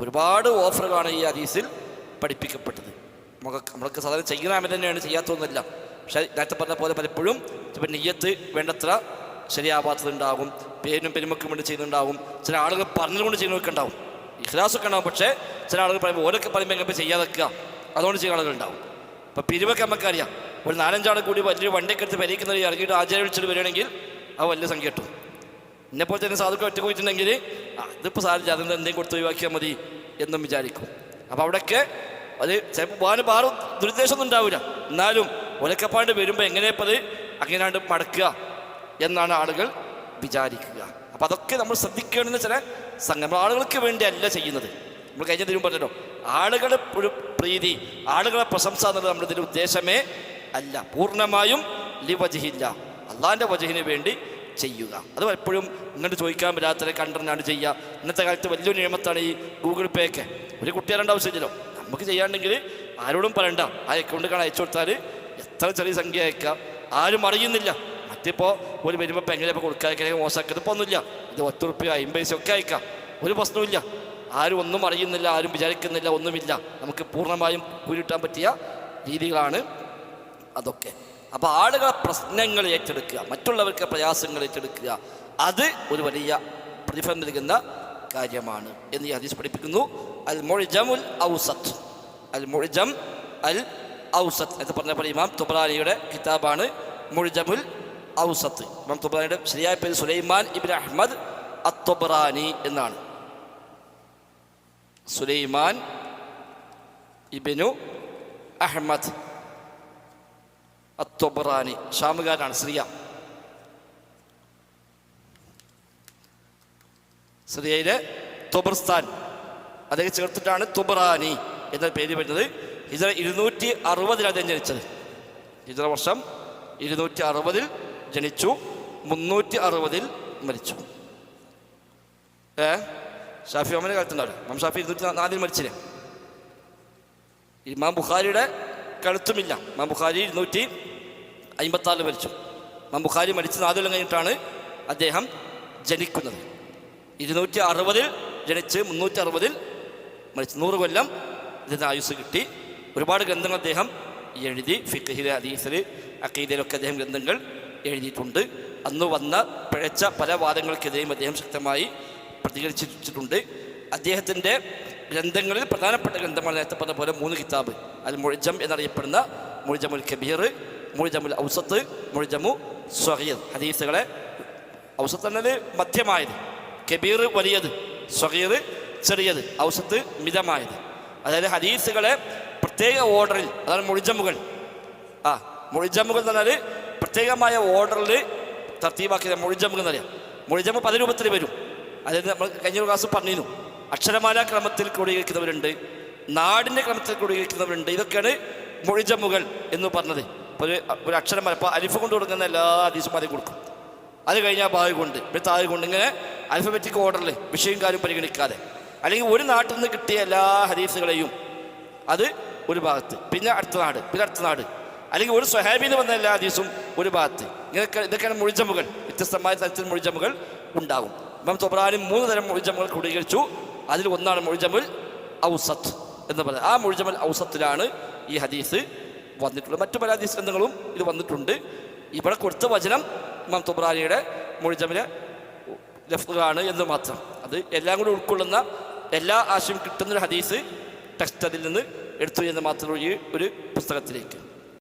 ഒരുപാട് ഓഫറുകളാണ് ഈ ഹദീസിൽ പഠിപ്പിക്കപ്പെട്ടത്. നമുക്ക് നമ്മൾക്ക് സാധാരണ ചെയ്യുന്ന തന്നെയാണ് ചെയ്യാത്തതൊന്നുമില്ല. പക്ഷേ നേരത്തെ പറഞ്ഞ പോലെ പലപ്പോഴും ഇപ്പം നെയ്യത്ത് വേണ്ടത്ര ശരിയാവാത്തതുണ്ടാകും. പേരും പെരുമക്കും വേണ്ടി ചെയ്യുന്നുണ്ടാവും ചില ആളുകൾ പറഞ്ഞുകൊണ്ട് ചെയ്യുന്നവർക്ക് ഉണ്ടാവും ഇഖ്ലാസൊക്കെ ഉണ്ടാവും പക്ഷേ ചില ആളുകൾ പറയുമ്പോൾ ഓരൊക്കെ പറയുമ്പോൾ എങ്ങനെ ചെയ്യാതെക്കുക അതുകൊണ്ട് ചെയ്യുന്ന ആളുകളുണ്ടാവും അപ്പോൾ പിരിവൊക്കെ നമുക്കറിയാം ഒരു നാലഞ്ചാൾ കൂടി വലിയൊരു വണ്ടിയൊക്കെ എടുത്ത് ഇറങ്ങിയിട്ട് ആചാരം വിളിച്ചിട്ട് വരികയാണെങ്കിൽ അത് വലിയ സംഖ്യ കിട്ടും. എന്നെപ്പോലെ തന്നെ സാധുക്കൾ ഒറ്റ പോയിട്ടുണ്ടെങ്കിൽ ഇതിപ്പോൾ സാധിച്ചു അതിന് എന്തെങ്കിലും കൊടുത്ത് ഒഴിവാക്കിയാൽ മതി എന്നും വിചാരിക്കും. അപ്പോൾ അവിടെയൊക്കെ അത് ചിലപ്പോൾ പോകാൻ വേറെ ദുരുദ്ദേശമൊന്നും ഉണ്ടാവില്ല എന്നാലും ഒലക്കപ്പാണ്ട് വരുമ്പോൾ എങ്ങനെയപ്പോൾ അത് അങ്ങനെയാണ്ട് മടക്കുക എന്നാണ് ആളുകൾ വിചാരിക്കുക. അപ്പോൾ അതൊക്കെ നമ്മൾ ശ്രദ്ധിക്കേണ്ടുന്ന ചില സംഘം ആളുകൾക്ക് വേണ്ടിയല്ല ചെയ്യുന്നത്. നമ്മൾ കഴിഞ്ഞ ദിനം പറഞ്ഞല്ലോ ആളുകളുടെ ഒരു പ്രീതി ആളുകളെ പ്രശംസ എന്നുള്ളത് നമ്മുടെ ഇതിന്റെ ഉദ്ദേശമേ അല്ല. പൂർണമായും ലിവജഹില്ല. അള്ളാഹിന്റെ വജഹിന് വേണ്ടി ചെയ്യുക. അത് പലപ്പോഴും ഇങ്ങോട്ട് ചോദിക്കാൻ പറ്റാത്ത കണ്ടറിഞ്ഞാണ് ചെയ്യുക. ഇന്നത്തെ കാലത്ത് വലിയൊരു നിയമത്താണ് ഈ ഗൂഗിൾ പേ ഒക്കെ. ഒരു കുട്ടിയാരേണ്ട ആവശ്യമില്ലല്ലോ നമുക്ക് ചെയ്യാണ്ടെങ്കിൽ ആരോടും പറയണ്ട. ആ അക്കൗണ്ട് കാണാൻ അയച്ചു കൊടുത്താൽ എത്ര ചെറിയ സംഖ്യ അയക്കാം? ആരും അറിയുന്നില്ല. മറ്റിപ്പോൾ ഒരു വരുമ്പോൾ ഇപ്പം എങ്ങനെ ഇപ്പോൾ കൊടുക്കാതിരിക്കണമെങ്കിൽ മോശമാക്കരുത്. ഇപ്പോൾ ഒന്നുമില്ല. ഇത് പത്ത് റുപ്യ അമ്പത് പൈസ ഒക്കെ അയക്കാം. ഒരു പ്രശ്നവുമില്ല. ആരും ഒന്നും അറിയുന്നില്ല ആരും വിചാരിക്കുന്നില്ല ഒന്നുമില്ല. നമുക്ക് പൂർണമായും കൂരിട്ടാൻ പറ്റിയ രീതികളാണ് അതൊക്കെ. അപ്പോൾ ആളുകളെ പ്രശ്നങ്ങൾ ഏറ്റെടുക്കുക മറ്റുള്ളവർക്ക് പ്രയാസങ്ങൾ ഏറ്റെടുക്കുക അത് ഒരു വലിയ പ്രതിഫലം നൽകുന്ന കാര്യമാണ് എന്ന് ഈ ഹദീസ് പഠിപ്പിക്കുന്നു. അൽ മൊഴിജമുൽ ഔസത്ത്. അൽ മൊഴിജം അൽ ഔസത്ത് എന്ന് പറഞ്ഞ പോലെ ഇമാം തുബ്രാനിയുടെ കിതാബാണ് മൊഴിജമുൽ ഔസത്ത്. ഇമാം തുബ്രാനിയുടെ ശരിയായ പേര് സുലൈമാൻ ഇബിൻ അഹമ്മദ് അത്തൊബ്രാനി എന്നാണ്. സുലൈമാൻ ഇബിനു അഹമ്മദ് അത്തൊബറാനി ഷാമുകാരനാണ് ശ്രീയ സിറിയയിലെ തൊബർസ്ഥാൻ അദ്ദേഹം ചേർത്തിട്ടാണ് തുബറാനി എന്ന പേര് വരുന്നത്. ഹിജറ ഇരുന്നൂറ്റി അറുപതിൽ അദ്ദേഹം ജനിച്ചത്. ഹിജറ വർഷം ഇരുന്നൂറ്റി അറുപതിൽ ജനിച്ചു മുന്നൂറ്റി അറുപതിൽ മരിച്ചു. ഏ? ഷാഫി അമ്മനെ കാലത്തുണ്ടാവില്ല ഇമാം ഷാഫി ഇരുന്നൂറ്റി നാലിൽ മരിച്ചില്ലേ? ഇമാം ബുഖാരിയുടെ കഴുത്തുമില്ല. മമ്മുഖാരി ഇരുന്നൂറ്റി അമ്പത്താറിൽ മരിച്ചു. മമ്മുഖാരി ബുഖാരി മരിച്ച് നാലുകൊല്ലം കഴിഞ്ഞിട്ടാണ് അദ്ദേഹം ജനിക്കുന്നത്. ഇരുന്നൂറ്റി അറുപതിൽ ജനിച്ച് മുന്നൂറ്റി അറുപതിൽ മരിച്ചു. നൂറ് കൊല്ലം ഇതിന്റെ ആയുസ് കിട്ടി. ഒരുപാട് ഗ്രന്ഥങ്ങൾ അദ്ദേഹം എഴുതി ഫിഖഹിൽ ഹദീസിൽ അക്കീദയിലൊക്കെ അദ്ദേഹം ഗ്രന്ഥങ്ങൾ എഴുതിയിട്ടുണ്ട്. അന്ന് വന്ന പിഴച്ച പല വാദങ്ങൾക്കെതിരെയും അദ്ദേഹം ശക്തമായി പ്രതികരിച്ചിട്ടുണ്ട്. അദ്ദേഹത്തിന്റെ ഗ്രന്ഥങ്ങളിൽ പ്രധാനപ്പെട്ട ഗ്രന്ഥമാണ് നേരത്തെ പറഞ്ഞ പോലെ മൂന്ന് കിതാബ്. അൽ മുഴജം എന്നറിയപ്പെടുന്ന മുഴജമുൽ കബീർ മുഴജമുൽ ഔസത്ത് മുഴജമു സ്വഹീർ ഹദീസുകളെ ഔസത്ത് എന്നത് മധ്യമായത്. കബീർ വലിയത് സ്വഹീർ ചെറിയത്. ഔസത്ത് മിതമായത്. അതായത് ഹദീസുകളെ പ്രത്യേക ഓർഡറിൽ അതാണ് മുഴിജമുകൾ ആ മുഴിജമുകൾ എന്ന് പറഞ്ഞാൽ പ്രത്യേകമായ ഓർഡറിൽ തർത്തീവാക്കിയ മുഴിജമുകൾ എന്നറിയാം. മുഴിജമ് പല രൂപത്തിൽ വരും. അതായത് നമ്മൾ കഴിഞ്ഞ ക്ലാസ് പറഞ്ഞിരുന്നു. അക്ഷരമാല ക്രമത്തിൽ ക്രോഡീകരിക്കുന്നവരുണ്ട് നാടിന്റെ ക്രമത്തിൽ ക്രോഡീകരിക്കുന്നവരുണ്ട്. ഇതൊക്കെയാണ് മൊഴിജമുകൾ എന്ന് പറഞ്ഞത്. ഇപ്പോൾ ഒരു ഒരു അക്ഷരമാല. ഇപ്പോൾ അലിഫ് കൊണ്ട് കൊടുക്കുന്ന എല്ലാ ഹദീസും അതിൽ കൊടുക്കും. അത് കഴിഞ്ഞാൽ ബാഗ് കൊണ്ട് പിന്നെ താഴെ കൊണ്ട്. ഇങ്ങനെ അൽഫബറ്റിക് ഓർഡറിൽ വിഷയം കാര്യം പരിഗണിക്കാതെ. അല്ലെങ്കിൽ ഒരു നാട്ടിൽ നിന്ന് കിട്ടിയ എല്ലാ ഹദീസുകളെയും അത് ഒരു ഭാഗത്ത്. പിന്നെ അടുത്ത നാട് പിന്നെ അടുത്ത നാട്. അല്ലെങ്കിൽ ഒരു സ്വഹാബിയിൽ വന്ന എല്ലാ ദിവസവും ഒരു ഭാഗത്ത്. ഇങ്ങനെയൊക്കെ ഇതൊക്കെയാണ് മുഴിജമുകൾ. വ്യത്യസ്തമായ തരത്തിൽ മുഴിജമുകൾ ഉണ്ടാകും. ഇപ്പം തൊബ്രാനും മൂന്ന് തരം മുഴിജമുകൾ ക്രോഡീകരിച്ചു. അതിൽ ഒന്നാണ് മുഴുജമുൽ ഔസത്ത് എന്ന് പറയുന്നത് ആ മുഴുജമുൽ ഔസത്തിലാണ് ഈ ഹദീസ് വന്നിട്ടുള്ളത്. മറ്റു പല ഹദീസ് ഗ്രന്ഥങ്ങളും ഇത് വന്നിട്ടുണ്ട്. ഇവിടെ കൊടുത്ത വചനം ഇമാം തുബ്രാനിയുടെ മുഴുജമിലെ ലഫ്ലുകളാണ് എന്ന് മാത്രം. അത് എല്ലാം കൂടി ഉൾക്കൊള്ളുന്ന എല്ലാ ആശയം കിട്ടുന്നൊരു ഹദീസ് ടെക്സ്റ്റ് അതിൽ നിന്ന് എടുത്തു എന്ന് മാത്രമേ ഈ ഒരു പുസ്തകത്തിലേക്ക്.